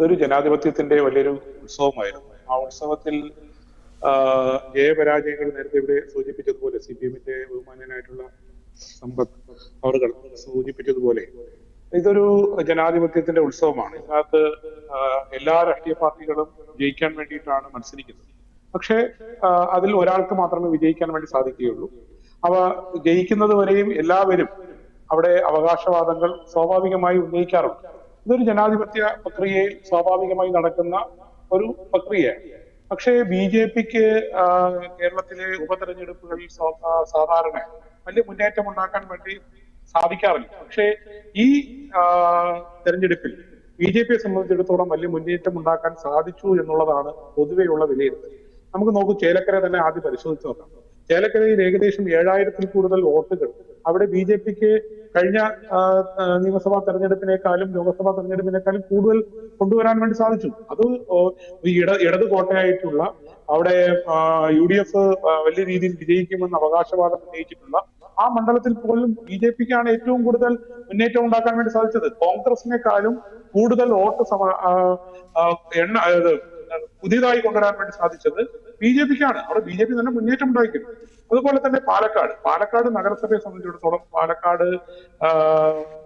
ഇതൊരു ജനാധിപത്യത്തിന്റെ വലിയൊരു ഉത്സവമായിരുന്നു. ആ ഉത്സവത്തിൽ ജയപരാജയങ്ങൾ നേരത്തെ ഇവിടെ സൂചിപ്പിച്ചതുപോലെ സി പി എമ്മിന്റെ ബഹുമാനനായിട്ടുള്ള സമ്പത്ത് അവറുകൾ സൂചിപ്പിച്ചതുപോലെ ഇതൊരു ജനാധിപത്യത്തിന്റെ ഉത്സവമാണ്. ഇതിനകത്ത് എല്ലാ രാഷ്ട്രീയ പാർട്ടികളും ജയിക്കാൻ വേണ്ടിയിട്ടാണ് മത്സരിക്കുന്നത്. പക്ഷേ അതിൽ ഒരാൾക്ക് മാത്രമേ വിജയിക്കാൻ വേണ്ടി സാധിക്കുകയുള്ളൂ. അവ ജയിക്കുന്നത് വരെയും എല്ലാവരും അവിടെ അവകാശവാദങ്ങൾ സ്വാഭാവികമായി ഉന്നയിക്കാറുണ്ട്. ഇതൊരു ജനാധിപത്യ പ്രക്രിയയിൽ സ്വാഭാവികമായി നടക്കുന്ന ഒരു പ്രക്രിയയാണ്. പക്ഷേ ബി ജെ പിക്ക് കേരളത്തിലെ ഉപതെരഞ്ഞെടുപ്പുകളിൽ സാധാരണ വലിയ മുന്നേറ്റം ഉണ്ടാക്കാൻ വേണ്ടി സാധിക്കാറില്ല. പക്ഷേ ഈ തെരഞ്ഞെടുപ്പിൽ ബി ജെ പിയെ സംബന്ധിച്ചിടത്തോളം വലിയ മുന്നേറ്റം ഉണ്ടാക്കാൻ സാധിച്ചു എന്നുള്ളതാണ് പൊതുവെയുള്ള വിലയിരുത്തൽ. നമുക്ക് നോക്കൂ ചേലക്കര തന്നെ ആദ്യം പരിശോധിച്ച് നോക്കാം. ചേലക്കരയിൽ ഏകദേശം ഏഴായിരത്തിൽ കൂടുതൽ വോട്ടുകൾ അവിടെ ബി ജെ പിക്ക് കഴിഞ്ഞ നിയമസഭാ തെരഞ്ഞെടുപ്പിനേക്കാളും ലോക്സഭാ തെരഞ്ഞെടുപ്പിനേക്കാളും കൂടുതൽ കൊണ്ടുവരാൻ വേണ്ടി സാധിച്ചു. അത് ഇട ഇടത് കോട്ടയായിട്ടുള്ള അവിടെ യു ഡി എഫ് വലിയ രീതിയിൽ വിജയിക്കുമെന്ന് അവകാശവാദം ഉന്നയിച്ചിട്ടുള്ള ആ മണ്ഡലത്തിൽ പോലും ബി ജെ പിക്കാണ് ഏറ്റവും കൂടുതൽ മുന്നേറ്റം ഉണ്ടാക്കാൻ വേണ്ടി സാധിച്ചത്. കോൺഗ്രസിനേക്കാളും കൂടുതൽ വോട്ട് സമ എണ്ണ പുതിയതായി കൊണ്ടുവരാൻ വേണ്ടി സാധിച്ചത് ബി ജെ പിക്കാണ്. അവിടെ ബി ജെ പി തന്നെ മുന്നേറ്റം ഉണ്ടായിരിക്കും അതുപോലെ തന്നെ പാലക്കാട്. പാലക്കാട് നഗരസഭയെ സംബന്ധിച്ചിടത്തോളം പാലക്കാട്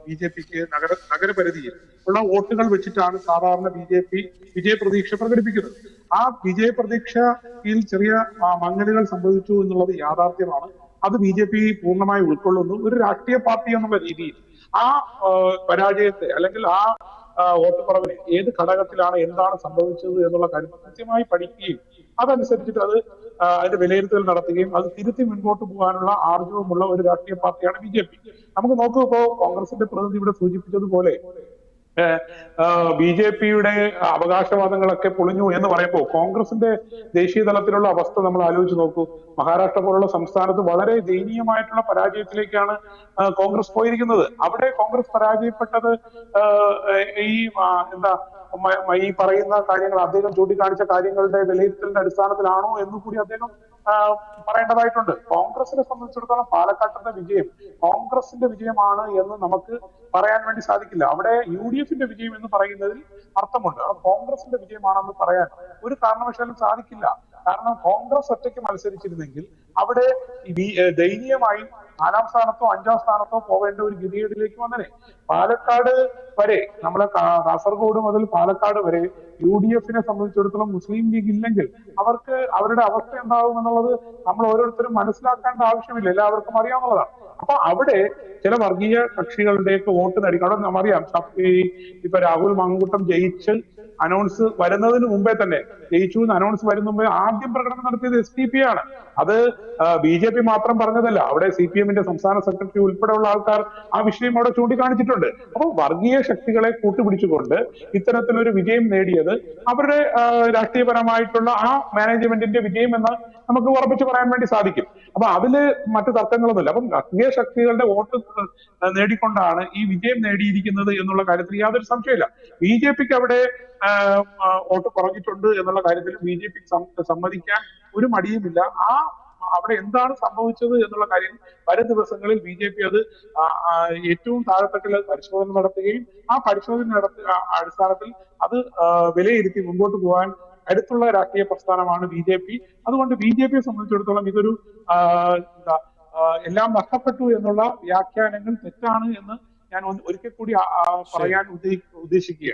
ബി ജെ പിക്ക് നഗര നഗരപരിധിയിൽ ഉള്ള വോട്ടുകൾ വെച്ചിട്ടാണ് സാധാരണ ബി ജെ പി വിജയപ്രതീക്ഷ പ്രകടിപ്പിക്കുന്നത്. ആ വിജയപ്രതീക്ഷയിൽ ചെറിയ മങ്ങലുകൾ സംഭവിച്ചു എന്നുള്ളത് യാഥാർത്ഥ്യമാണ്. അത് ബി ജെ പി പൂർണമായി ഉൾക്കൊള്ളുന്നു. ഒരു രാഷ്ട്രീയ പാർട്ടി എന്നുള്ള രീതിയിൽ ആ പരാജയത്തെ അല്ലെങ്കിൽ ആ വോട്ട് കുറവിന് ഏത് ഘടകത്തിലാണ് എന്താണ് സംഭവിച്ചത് എന്നുള്ള കാര്യം കൃത്യമായി പഠിക്കുകയും അതനുസരിച്ചിട്ട് അത് അതിന്റെ വിലയിരുത്തൽ നടത്തുകയും അത് തിരുത്തി മുൻപോട്ട് പോകാനുള്ള ആർജവമുള്ള ഒരു രാഷ്ട്രീയ പാർട്ടിയാണ് ബി ജെ പി. നമുക്ക് നോക്കൂ ഇപ്പോ കോൺഗ്രസിന്റെ പ്രതിനിധി ഇവിടെ സൂചിപ്പിച്ചതുപോലെ ബി ജെ പിയുടെ അവകാശവാദങ്ങളൊക്കെ പൊളിഞ്ഞു എന്ന് പറയുമ്പോൾ കോൺഗ്രസിന്റെ ദേശീയ തലത്തിലുള്ള അവസ്ഥ നമ്മൾ ആലോചിച്ച് നോക്കൂ. മഹാരാഷ്ട്ര പോലുള്ള സംസ്ഥാനത്ത് വളരെ ദയനീയമായിട്ടുള്ള പരാജയത്തിലേക്കാണ് കോൺഗ്രസ് പോയിരിക്കുന്നത്. അവിടെ കോൺഗ്രസ് പരാജയപ്പെട്ടത് ഈ എന്താ ഈ പറയുന്ന കാര്യങ്ങൾ അദ്ദേഹം ചൂണ്ടിക്കാണിച്ച കാര്യങ്ങളുടെ വിലയിരുത്തലിന്റെ അടിസ്ഥാനത്തിലാണോ എന്ന് കൂടി അദ്ദേഹം പറയേണ്ടതായിട്ടുണ്ട്. കോൺഗ്രസിനെ സംബന്ധിച്ചിടത്തോളം പാലക്കാട്ടിന്റെ വിജയം കോൺഗ്രസിന്റെ വിജയമാണ് എന്ന് നമുക്ക് പറയാൻ വേണ്ടി സാധിക്കില്ല. അവിടെ യു ഡി എഫിന്റെ വിജയം എന്ന് പറയുന്നതിൽ അർത്ഥമുണ്ട്. കോൺഗ്രസിന്റെ വിജയമാണെന്ന് പറയാൻ ഒരു കാരണവശാലും സാധിക്കില്ല. കാരണം കോൺഗ്രസ് ഒറ്റയ്ക്ക് മത്സരിച്ചിരുന്നെങ്കിൽ അവിടെ ദയനീയമായി നാലാം സ്ഥാനത്തോ അഞ്ചാം സ്ഥാനത്തോ പോവേണ്ട ഒരു ഗതികേടിലേക്ക് വന്നനെ. പാലക്കാട് വരെ നമ്മളെ കാസർഗോഡ് മുതൽ പാലക്കാട് വരെ യു ഡി എഫിനെ സംബന്ധിച്ചിടത്തോളം മുസ്ലിം ലീഗ് ഇല്ലെങ്കിൽ അവർക്ക് അവരുടെ അവസ്ഥ എന്താകും എന്നുള്ളത് നമ്മൾ ഓരോരുത്തരും മനസ്സിലാക്കേണ്ട ആവശ്യമില്ല. എല്ലാവർക്കും അറിയാവുന്നതാണ്. അപ്പൊ അവിടെ ചില വർഗീയ കക്ഷികളുടെയൊക്കെ വോട്ട് നേടി. അവിടെ നമ്മറിയാം ഇപ്പൊ രാഹുൽ മാങ്കൂട്ടം ജയിച്ച് അനൗൺസ് വരുന്നതിന് മുമ്പേ തന്നെ ജയിച്ചു എന്ന് അനൗൺസ് വരുന്ന മുമ്പേ ആദ്യം പ്രകടനം നടത്തിയത് എസ് ഡി പി ആണ്. അത് ബി ജെ പി മാത്രം പറഞ്ഞതല്ല അവിടെ സി പി എമ്മിന്റെ സംസ്ഥാന സെക്രട്ടറി ഉൾപ്പെടെയുള്ള ആൾക്കാർ ആ വിഷയം അവിടെ ചൂണ്ടിക്കാണിച്ചിട്ടുണ്ട്. അപ്പോൾ വർഗീയ ശക്തികളെ കൂട്ടുപിടിച്ചുകൊണ്ട് ഇത്തരത്തിലൊരു വിജയം നേടിയത് അവരുടെ രാഷ്ട്രീയപരമായിട്ടുള്ള ആ മാനേജ്മെന്റിന്റെ വിജയം എന്ന് നമുക്ക് ഉറപ്പിച്ച് പറയാൻ വേണ്ടി സാധിക്കും. അപ്പൊ അതിൽ മറ്റു തർക്കങ്ങളൊന്നുമില്ല. അപ്പം വർഗീയ ശക്തികളുടെ വോട്ട് നേടിക്കൊണ്ടാണ് ഈ വിജയം നേടിയിരിക്കുന്നത് എന്നുള്ള കാര്യത്തിൽ യാതൊരു സംശയമില്ല ബി ജെ പിക്ക് അവിടെ വോട്ട് കുറഞ്ഞിട്ടുണ്ട് എന്നുള്ള കാര്യത്തിൽ ബി ജെ പി സമ്മതിക്കാൻ ഒരു മടിയുമില്ല. ആ അവിടെ എന്താണ് സംഭവിച്ചത് എന്നുള്ള കാര്യം വരും ദിവസങ്ങളിൽ ബി ജെ പി അത് ഏറ്റവും താഴെത്തട്ടിൽ പരിശോധന നടത്തുകയും ആ പരിശോധന നടത്തി അടിസ്ഥാനത്തിൽ അത് വിലയിരുത്തി മുമ്പോട്ട് പോകാൻ അടുത്തുള്ള രാഷ്ട്രീയ പ്രസ്ഥാനമാണ് ബി ജെ പി. അതുകൊണ്ട് ബി ജെ പിയെ സംബന്ധിച്ചിടത്തോളം ഇതൊരു എന്താ എല്ലാം നഷ്ടപ്പെട്ടു എന്നുള്ള വ്യാഖ്യാനങ്ങൾ തെറ്റാണ് എന്ന് ഞാൻ ഒരിക്കൽ കൂടി പറയാൻ ഉദ്ദേശി- ഉദ്ദേശിക്കുകയാണ്.